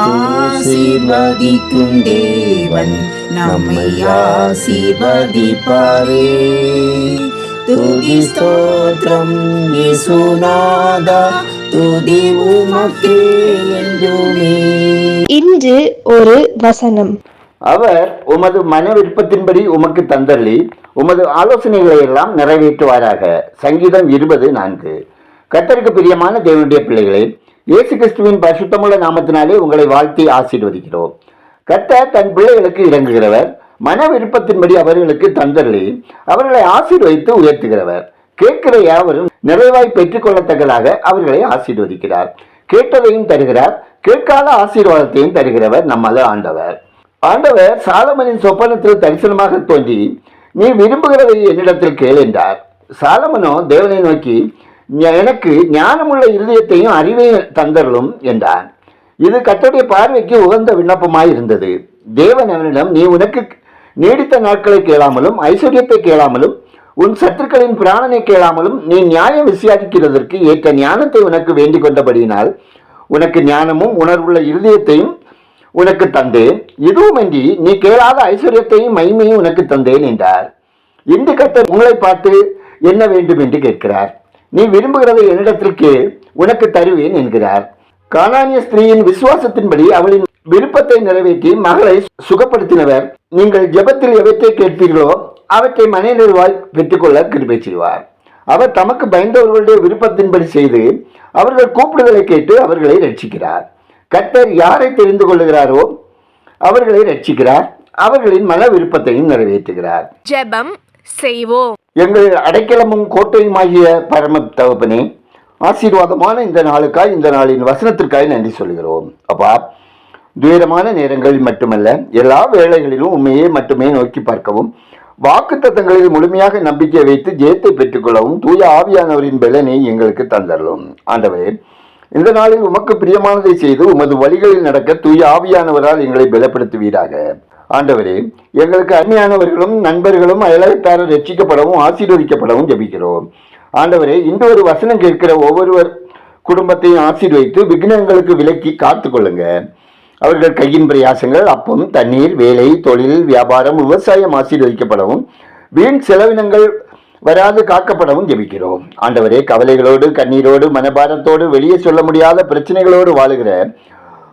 ஆசீர்வதிக்கும் தேவன் நம்மை ஆசீர்வதிப்பாரே. துதி ஸ்தோத்திரம் இயேசுநாதா துதி உமக்கே என்றுமே. இன்று ஒரு வசனம். அவர் உமது மன விருப்பத்தின்படி உமக்கு தந்தள்ளி உமது ஆலோசனைகளை எல்லாம் நிறைவேற்றுவாராக. சங்கீதம் இருபது நான்கு. கர்த்தருக்கு பிரியமான தேவனுடைய பிள்ளைகளே இயேசு கிறிஸ்துவின் பரிசுத்தமுள்ள நாமத்தினாலே உங்களை வாழ்த்தி ஆசீர்வதிக்கிறோம். கர்த்தர் தன் பிள்ளைகளுக்கு இறங்குகிறவர். மன விருப்பத்தின்படி அவர்களுக்கு தந்தள்ளி அவர்களை ஆசீர்வதித்து உயர்த்துகிறவர். கேட்கிற யாவரும் நிறைவாய் பெற்றுக்கொள்ளத்தக்கதாக அவர்களை ஆசீர்வதிக்கிறார். கேட்டதையும் தருகிறார். கேட்காத ஆசீர்வாதத்தையும் தருகிறவர் நம்மது ஆண்டவர். ஆண்டவர் சாலமனின் சொப்பனத்தில் தரிசனமாக தோன்றி நீ விரும்புகிறதை என்னிடத்தில் கேள் என்றார். சாலமனோ தேவனை நோக்கி எனக்கு ஞானமுள்ள இருதயத்தையும் அறிவையும் தந்தரலும் என்றான். இது கத்தருடைய பார்வைக்கு உகந்த விண்ணப்பமாய் இருந்தது. தேவன் அவனிடம் நீ உனக்கு நீடித்த நாட்களை கேளாமலும் ஐஸ்வர்யத்தை கேளாமலும் உன் சத்துருக்களின் பிராணனை கேளாமலும் நீ நியாயம் விசாரிக்கிறதற்கு ஏற்ற ஞானத்தை உனக்கு வேண்டிக் கொண்டபடியினால் உனக்கு ஞானமும் உணர்வுள்ள இருதயத்தையும் உனக்கு தந்தேன். இதுவுமின்றி நீ கேளாத ஐஸ்வர்யத்தையும் மைமையும் உனக்கு தந்தேன் என்றார். இன்று கத்தர் உங்களை பார்த்து என்ன வேண்டும் என்று கேட்கிறார். நீ விரும்புகிறதை என்னிடத்தில் கேள் உனக்கு தருவேன் என்கிறார். கானானிய ஸ்திரீயின் விசுவாசத்தின்படி அவளின் விருப்பத்தை நிறைவேற்றி மகளை சுகப்படுத்தினவர் நீங்கள் ஜெபத்தில் எவற்றை கேட்பீர்களோ அவற்றை மனை நிறைவாய் பெற்றுக்கொள்ள கிருபை செய்வார். அவர் தமக்கு பயந்தவர்களுடைய விருப்பத்தின்படி செய்து அவர்கள் கூப்பிடுதலை கேட்டு அவர்களை ரட்சிக்கிறார் கர்த்தர் யாரை தெரிந்து கொள்ளுகிறாரோ அவர்களை ரட்சிக்கிறார் அவர்களின் மன விருப்பத்தையும் நிறைவேற்றுகிறார். ஜெபம் செய்வோம். எங்கள் அடைக்கலமும் கோட்டையுமாகிய பரம தகப்பனே ஆசீர்வாதமான இந்த நாளுக்காய் இந்த நாளின் வசனத்திற்காய் நன்றி சொல்கிறோம் அப்பா துயரமான நேரங்களில் மட்டுமல்ல எல்லா வேளைகளிலும் உண்மையை மட்டுமே நோக்கி பார்க்கவும் வாக்கு தத்தங்களில் முழுமையாக நம்பிக்கை வைத்து ஜெயத்தை பெற்றுக்கொள்ளவும் தூய ஆவியானவரின் பலனை எங்களுக்கு தந்தரலும் ஆண்டவரே இந்த நாளில் உமக்கு பிரியமானதை செய்து உமது வழிகளில் நடக்க தூய ஆவியானவரால் எங்களை பலப்படுத்துவீராக. ஆண்டவரே எங்களுக்கு அந்நியானவர்களும் நண்பர்களும் அயலகத்தாரர் ரட்சிக்கப்படவும் ஆசீர்வதிக்கப்படவும் ஜெபிக்கிறோம். ஆண்டவரே இன்று ஒரு வசனம் கேட்கிற ஒவ்வொருவர் குடும்பத்தையும் ஆசீர்வதித்து விக்னங்களுக்கு விலக்கி காத்துக்கொள்ளுங்க அவர்கள் கையின் பிரயாசங்கள் அப்பம் தண்ணீர் வேலை தொழில் வியாபாரம் விவசாயம் ஆசீர்வதிக்கப்படவும் வீண் செலவினங்கள் வராது காக்கப்படவும் ஜெபிக்கிறோம். ஆண்டவரே கவலைகளோடு கண்ணீரோடு மனபாரத்தோடு வெளியே சொல்ல முடியாத பிரச்சனைகளோடு வாழுகிற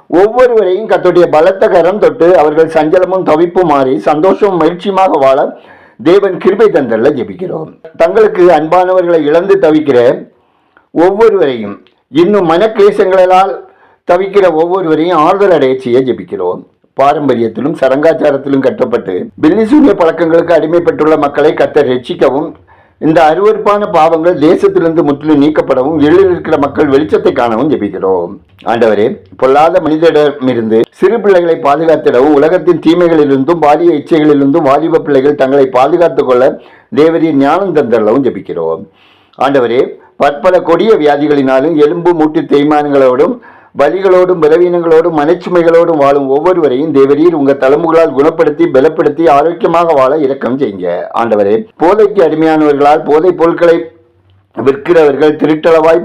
ஒவ்வொருவரையும் கத்துடைய பலத்த கரம் தொட்டு அவர்கள் சஞ்சலமும் தவிப்பும் மாறி சந்தோஷமும் மகிழ்ச்சியுமாக வாழ தேவன் கிருபை தந்தரில் ஜெபிக்கிறோம். தங்களுக்கு அன்பானவர்களை இழந்து தவிக்கிற ஒவ்வொருவரையும் இன்னும் மனக்லேசங்களால் தவிக்கிற ஒவ்வொருவரையும் ஆறுதல் அடைய செய்ய ஜெபிக்கிறோம். பாரம்பரியத்திலும் சரங்காச்சாரத்திலும் கட்டப்பட்டு பில்லிசூரிய பழக்கங்களுக்கு அடிமைப்பட்டுள்ள மக்களை கத்த ரட்சிக்கவும் இந்த அருவருப்பான பாவங்கள் தேசத்திலிருந்து முற்றிலும் நீக்கப்படவும் எழில் இருக்கிற மக்கள் வெளிச்சத்தை காணவும் ஜெபிக்கிறோம். ஆண்டவரே பொல்லாத மனிதரிடமிருந்து சிறு பிள்ளைகளை பாதுகாத்திடவும் உலகத்தின் தீமைகளிலிருந்தும் பாலிய இச்சைகளிலிருந்தும் வாலிப பிள்ளைகள் தங்களை பாதுகாத்துக் கொள்ள தேவரின் ஞானம் தந்தரவும் ஜெபிக்கிறோம். ஆண்டவரே பற்பல கொடிய வியாதிகளினாலும் எலும்பு மூட்டு தேய்மானங்களோடும் வலிகளோடும் பலவீனங்களோடும் மனச்சுமைகளோடும் வாழும் ஒவ்வொருவரையும் தேவரீர் உங்க தலைமுகளால் குணப்படுத்தி பலப்படுத்தி ஆரோக்கியமாக வாழ இரக்கம் செய்யுங்க. ஆண்டவரே போதைக்கு அடிமையானவர்களால் போதைப் பொருட்களை விற்கிறவர்கள் திருட்டளவாய்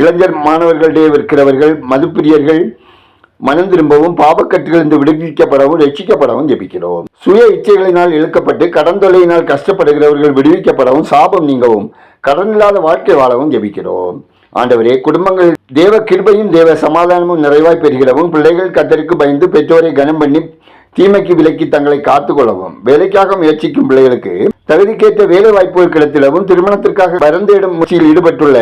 இளைஞர் மாணவர்களிடையே விற்கிறவர்கள் மதுப்பிரியர்கள் மனம் திரும்பவும் பாவக்கட்டிலிருந்து விடுவிக்கப்படவும் ரட்சிக்கப்படவும் ஜெபிக்கிறோம். சுய இச்சைகளினால் இழுக்கப்பட்டு கடன் தொல்லையினால் கஷ்டப்படுகிறவர்கள் விடுவிக்கப்படவும் சாபம் நீங்கவும் கடன் இல்லாத வாழ்க்கை வாழவும் ஜெபிக்கிறோம். ஆண்டவரே குடும்பங்கள் தேவ கிருபையும் தேவ சமாதானமும் நிறைவாய் பெறுகிறவும் பிள்ளைகள் கத்தருக்கு பயந்து பெற்றோரை கனம் பண்ணி தீமைக்கு விலக்கி தங்களை காத்துக்கொள்ளவும். வேலைக்காக முயற்சிக்கும் பிள்ளைகளுக்கு தகுதிக்கேற்ற வேலை வாய்ப்புகள் கிடைத்திடவும் திருமணத்திற்காக பரந்தேடும் முயற்சியில் ஈடுபட்டுள்ள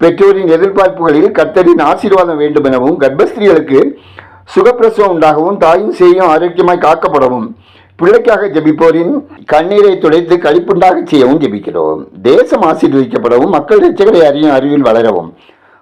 பெற்றோரின் எதிர்பார்ப்புகளில் கத்தரின் ஆசீர்வாதம் வேண்டும் எனவும் கர்ப்பஸ்திரீகளுக்கு சுகப்பிரசவம் உண்டாகவும் தாயும் சேயும் ஆரோக்கியமாய் காக்கப்படவும் பிள்ளைக்காக ஜபிப்போரின் கண்ணீரை துடைத்து கழிப்புண்டாக செய்யவும் ஜெபிக்கிறோம். தேசம் ஆசீர்வதிக்கப்படவும் மக்கள் ரட்சகரை அறியும் அறிவில் வளரவும்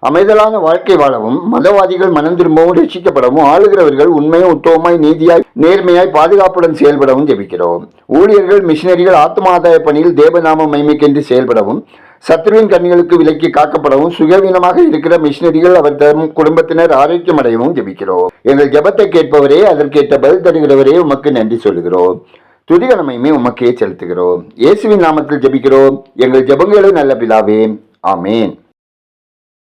அமைதலான வாழ்க்கை வாழவும் மதவாதிகள் மனம் திரும்பவும் ரட்சிக்கப்படவும் ஆளுகிறவர்கள் உண்மையும் உத்தவமாய் நீதியாய் நேர்மையாய் பாதுகாப்புடன் செயல்படவும் ஜெபிக்கிறோம். ஊழியர்கள் மிஷினரிகள் ஆத்மாதாய பணியில் தேவநாம மைமைக்கென்று செயல்படவும் சத்ருவின் கண்களுக்கு விலக்கி காக்கப்படவும் சுயவீனமாக இருக்கிற மிஷினரிகள் அவர் தரும் குடும்பத்தினர் ஆரோக்கியம் அடையவும் ஜெபிக்கிறோம். எங்கள் ஜெபத்தை கேட்பவரே அதற்கேற்ற பதில் தருகிறவரே உமக்கு நன்றி சொல்கிறோம் துதிகனமையுமே உமக்கே செலுத்துகிறோம். இயேசுவின் நாமத்தில் ஜெபிக்கிறோம். எங்கள் ஜெபங்களும் நல்ல பிலாவே ஆமேன்.